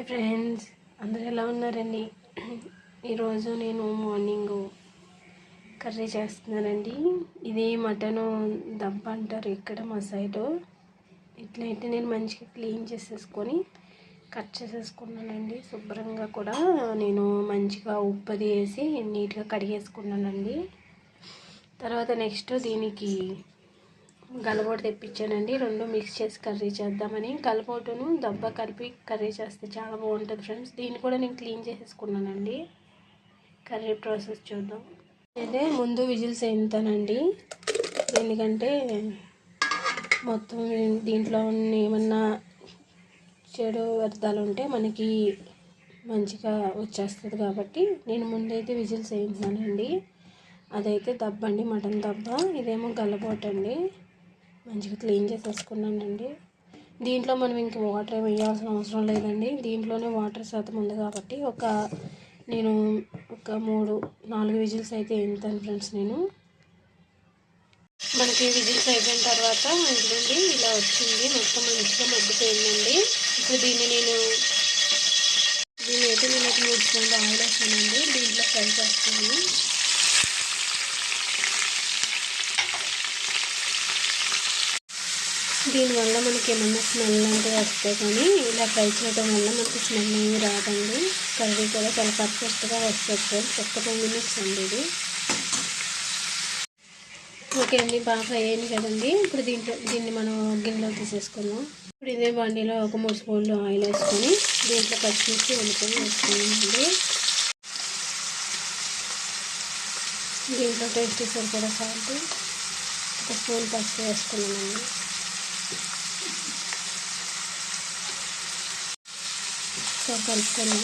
Hi friends. అందరూ ఎలా ఉన్నారండి? ఈరోజు నేను మార్నింగ్ కర్రీ చేస్తున్నానండి. ఇది మటను దబ్బ అంటారు ఇక్కడ మా సైడ్. ఇట్లయితే నేను మంచిగా క్లీన్ చేసేసుకొని కట్ చేసేసుకున్నానండి. శుభ్రంగా కూడా నేను మంచిగా ఉప్పది వేసి నీట్గా కడిగేసుకున్నానండి. తర్వాత నెక్స్ట్ దీనికి గలబోటు తెప్పించానండి. రెండు మిక్స్ చేసి కర్రీ చేద్దామని. గలబోటును దెబ్బ కలిపి కర్రీ చేస్తే చాలా బాగుంటుంది ఫ్రెండ్స్. దీన్ని కూడా నేను క్లీన్ చేసేసుకున్నానండి. కర్రీ ప్రాసెస్ చూద్దాం. అయితే ముందు విజిల్స్ వేస్తానండి ఎందుకంటే మొత్తం దీంట్లో ఏమన్నా చెడు వ్యర్థాలు ఉంటే మనకి మంచిగా వచ్చేస్తుంది కాబట్టి నేను ముందైతే విజిల్స్ వేయించానండి. అదైతే దబ్బండి మటన్ దబ్బ ఇదేమో గల్లబోటండి మంచిగా క్లీన్ చేసేసుకున్నానండి. దీంట్లో మనం ఇంక వాటర్ ఏమి వేయాల్సిన అవసరం లేదండి. దీంట్లోనే వాటర్ శాతం ఉంది కాబట్టి ఒక నేను ఒక మూడు నాలుగు విజిల్స్ అయితే వేయింతాను ఫ్రెండ్స్ నేను. మనకి విజిల్స్ అయిపోయిన తర్వాత ఇంట్లోండి ఇలా వచ్చింది. మొత్తం మంచిగా మగ్గిపోయిందండి. ఇప్పుడు దీన్ని నేను దీన్ని అయితే నేను ఒక మూడు స్పూన్లు ఆయిల్ వేసానండి దీంట్లో ఫ్రై చేస్తాను. దీనివల్ల మనకి ఏమన్నా స్మెల్ అంటే వస్తాయి కానీ ఇలా ఫ్రై చేయడం వల్ల మనకి స్మెల్ ఏమి రాదండి. కర్రీ కూడా చాలా పర్ఫెక్ట్గా వస్తుంది సార్ ఒక్క టూ మినిట్స్ అండి ఇది. ఓకే అండి బాగా ఫ్రై అయింది కదండి. ఇప్పుడు దీంట్లో దీన్ని మనం గిన్నెలో తీసేసుకుందాం. ఇప్పుడు ఇదే బండిలో ఒక మూడు స్పూన్లు ఆయిల్ వేసుకొని దీంట్లో పచ్చిమిర్చి వండుకొని వేసుకున్నామండి. దీంట్లో టేస్ట్ సరిపడా సాల్ట్ ఒక స్పూన్ పసుపు వేసుకున్నామండి. ఒకసారి కలుపుకొని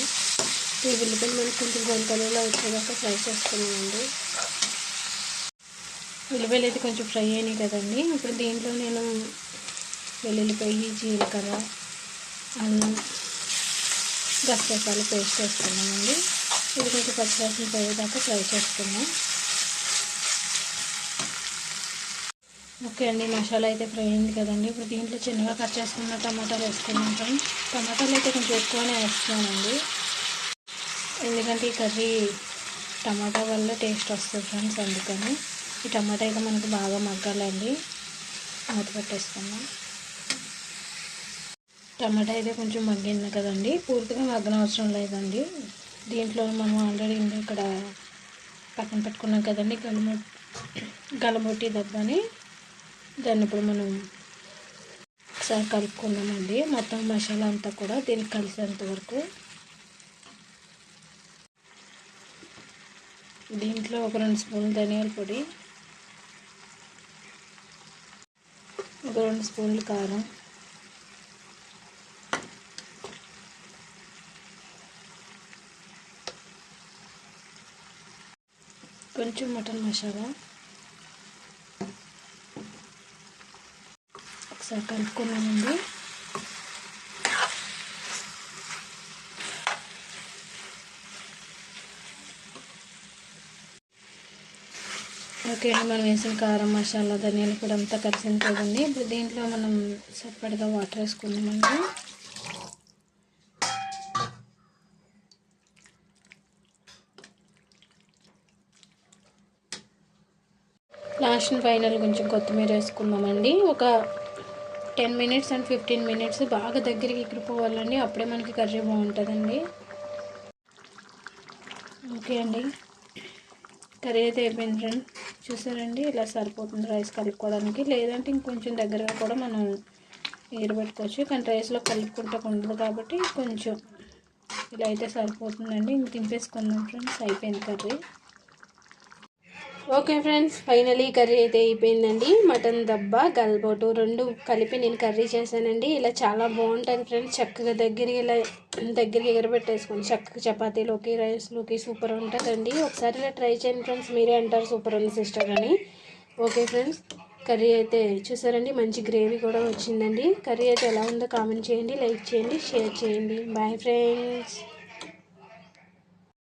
ఈ ఉల్లిపాయలు మనకి కొంచెం గోల్ కలర్లో వచ్చేదాకా ఫ్రై చేసుకున్నామండి ఉల్లిపాయలు అయితే కొంచెం ఫ్రై అయినాయి కదండి. ఇప్పుడు దీంట్లో నేను వెల్లుల్లిపాయ జీలకర్ర అల్లం గసగసాలు పేస్ట్ చేసుకున్నామండి ఇది కొంచెం పచ్చివాసన పోయేదాకా ఫ్రై చేసుకున్నాం ఓకే అండి మసాలా అయితే ఫ్రై అయింది కదండి. ఇప్పుడు దీంట్లో చిన్నగా కట్ చేసుకున్న టమాటాలు వేసుకున్నాం టమాటాలు అయితే కొంచెం ఎక్కువనే వేస్తున్నానండి. ఎందుకంటే ఈ కర్రీ టమాటా వల్ల టేస్ట్ వస్తుంది ఫ్రెండ్స్ అందుకని. ఈ టమాటా అయితే మనకు బాగా మగ్గాలండి. మూత పెట్టేసుకున్నాం టమాటా అయితే కొంచెం మగ్గింది కదండి. పూర్తిగా మగ్గన అవసరం లేదండి. దీంట్లో మనం ఆల్రెడీ ఇక్కడ పక్కన పెట్టుకున్నాం కదండి గలమొ గలమొట్టి దెబ్బని. దాన్ని ఇప్పుడు మనం ఒకసారి కలుపుకున్నామండి మొత్తం మసాలా అంతా కూడా దీనికి కలిసేంత వరకు దీంట్లో ఒక రెండు స్పూన్లు ధనియాల పొడి ఒక రెండు స్పూన్లు కారం కొంచెం మటన్ మసాలా ఒకసారి కలుపుకున్నానండి ఓకే అండి మనం వేసిన కారం మసాలా ధనియాలు కూడా అంతా కలిసింది కదండి. ఇప్పుడు దీంట్లో మనం సపరేట్గా వాటర్ వేసుకుందామండి. లాస్ట్ ఫైనల్ కొంచెం కొత్తిమీర వేసుకుందామండి. ఒక ten minutes and fifteen minutes బాగా దగ్గరికి ఎగిరిపోవాలండి. అప్పుడే మనకి కర్రీ బాగుంటుందండి. ఓకే అండి. కర్రీ అయితే అయిపోయింది ఫ్రెండ్. చూసారండి? ఇలా సరిపోతుంది రైస్ కలుపుకోవడానికి. లేదంటే ఇంకొంచెం దగ్గరగా కూడా మనం ఎగరబెట్టుకోవచ్చు కానీ రైస్లో కలుపుకుంటే ఉండదు కాబట్టి కొంచెం. ఇలా అయితే సరిపోతుందండి. ఇంక తింపేసుకుందాం ఫ్రెండ్స్. అయిపోయింది curry. Okay friends finally curry అయితే అయిపోయిందండి. మటన్ దబ్బ గల్బోటు రెండు కలిపి నేను కర్రీ చేశానండి. ఇలా చాలా బాగుంటుంది ఫ్రెండ్స్ చక్కగా దగ్గరికి ఇలా దగ్గరికి ఎగరబెట్టేసుకోండి చక్కగా చపాతీలోకి రైస్లోకి సూపర్ ఉంటుందండి. ఒకసారి ఇలా ట్రై చేయండి ఫ్రెండ్స్ మీరే అంటారు సూపర్ ఉంది సిస్టర్ అని. ఓకే ఫ్రెండ్స్ కర్రీ అయితే చూసారండి మంచి గ్రేవీ కూడా వచ్చిందండి. కర్రీ అయితే ఎలా ఉందో కామెంట్ చేయండి లైక్ చేయండి షేర్ చేయండి. Bye friends.